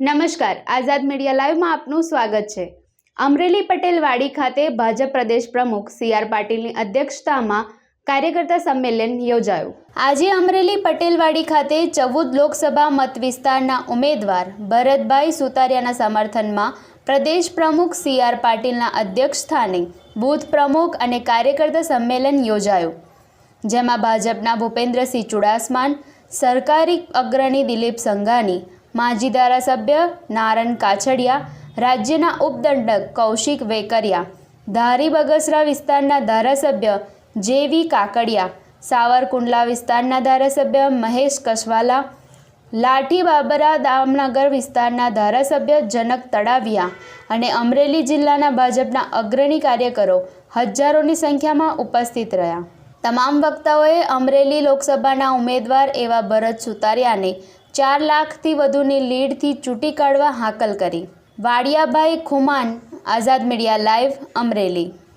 નમસ્કાર. આઝાદ મીડિયા લાઈવમાં આપનું સ્વાગત છે. અમરેલી પટેલવાડી ખાતે ભાજપ પ્રદેશ પ્રમુખ સી આર પાટીલની અધ્યક્ષતામાં કાર્યકર્તા સંમેલન યોજાયું. આજે અમરેલી પટેલવાડી ખાતે ચૌદ લોકસભા મત વિસ્તારના ઉમેદવાર ભરતભાઈ સુતારિયાના સમર્થનમાં પ્રદેશ પ્રમુખ સી આર પાટીલના અધ્યક્ષસ્થાને બૂથ પ્રમુખ અને કાર્યકર્તા સંમેલન યોજાયું. જેમાં ભાજપના ભૂપેન્દ્રસિંહ ચુડાસમાન, સરકારી અગ્રણી દિલીપ સંઘાની માજી ધારાસભ્ય નારણ કાછડિયા, રાજ્યના ઉપદંડક કૌશિક વેકરિયા, ધારી બગસરા વિસ્તારના ધારાસભ્ય જેવી કાકડિયા, સાવરકુંડલા વિસ્તારના ધારાસભ્ય મહેશ કસવાલા, લાઠી બાબરા દામનગર વિસ્તારના ધારાસભ્ય જનક તળાવિયા અને અમરેલી જિલ્લાના ભાજપના અગ્રણી કાર્યકરો હજારોની સંખ્યામાં ઉપસ્થિત રહ્યા. તમામ વક્તાઓએ અમરેલી લોકસભાના ઉમેદવાર એવા ભરત સુતારિયાને ચાર લાખથી વધુની લીડથી ચૂંટી કાઢવા હાકલ કરી. Vadiyabhai Khuman Azad media live Amreli.